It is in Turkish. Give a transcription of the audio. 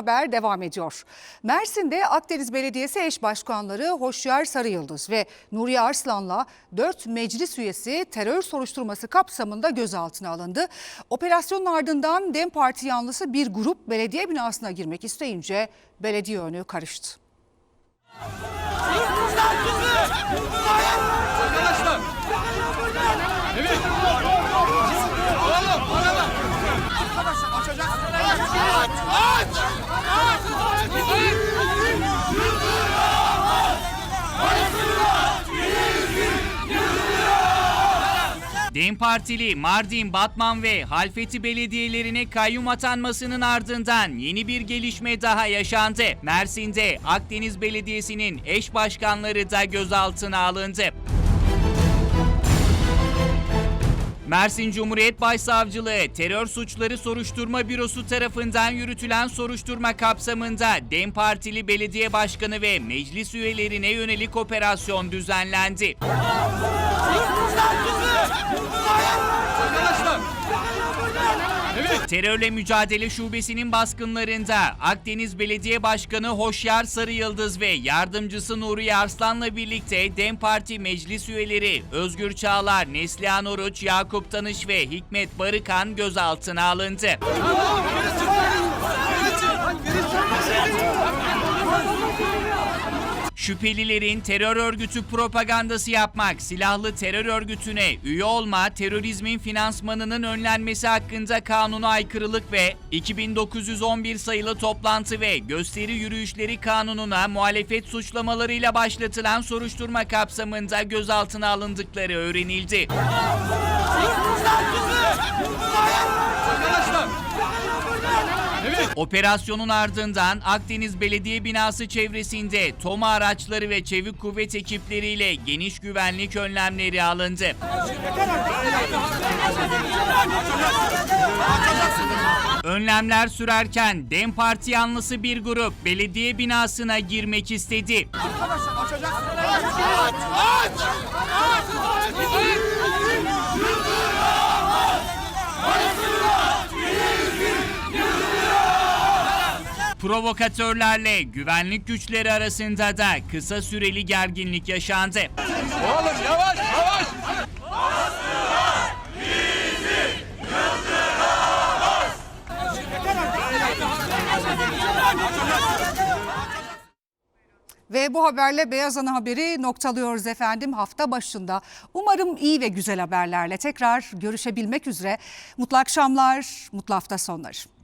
Haber devam ediyor. Mersin'de Akdeniz Belediyesi eş başkanları Hoşyar Sarıyıldız ve Nuriye Arslan'la 4 meclis üyesi terör soruşturması kapsamında gözaltına alındı. Operasyonun ardından DEM Parti yanlısı bir grup belediye binasına girmek isteyince belediye önü karıştı. DEM Partili Mardin, Batman ve Halfeti belediyelerine kayyum atanmasının ardından yeni bir gelişme daha yaşandı. Mersin'de Akdeniz Belediyesi'nin eş başkanları da gözaltına alındı. Mersin Cumhuriyet Başsavcılığı Terör Suçları Soruşturma Bürosu tarafından yürütülen soruşturma kapsamında DEM Partili belediye başkanı ve meclis üyelerine yönelik operasyon düzenlendi. Terörle Mücadele Şubesi'nin baskınlarında Akdeniz Belediye Başkanı Hoşyar Sarıyıldız ve yardımcısı Nuri Arslan'la birlikte DEM Parti meclis üyeleri Özgür Çağlar, Neslihan Oruç, Yakup Tanış ve Hikmet Barıkan gözaltına alındı. Şüphelilerin terör örgütü propagandası yapmak, silahlı terör örgütüne üye olma, terörizmin finansmanının önlenmesi hakkında kanuna aykırılık ve 2911 sayılı toplantı ve gösteri yürüyüşleri kanununa muhalefet suçlamalarıyla başlatılan soruşturma kapsamında gözaltına alındıkları öğrenildi. Operasyonun ardından Akdeniz Belediye binası çevresinde TOMA araçları ve çevik kuvvet ekipleriyle geniş güvenlik önlemleri alındı. Önlemler sürerken DEM Parti yanlısı bir grup belediye binasına girmek istedi. Provokatörlerle güvenlik güçleri arasında da kısa süreli gerginlik yaşandı. Oğlum yavaş yavaş. Ve bu haberle Beyaz Ana Haberi noktalıyoruz efendim hafta başında. Umarım iyi ve güzel haberlerle tekrar görüşebilmek üzere. Mutlu akşamlar, mutlu hafta sonları.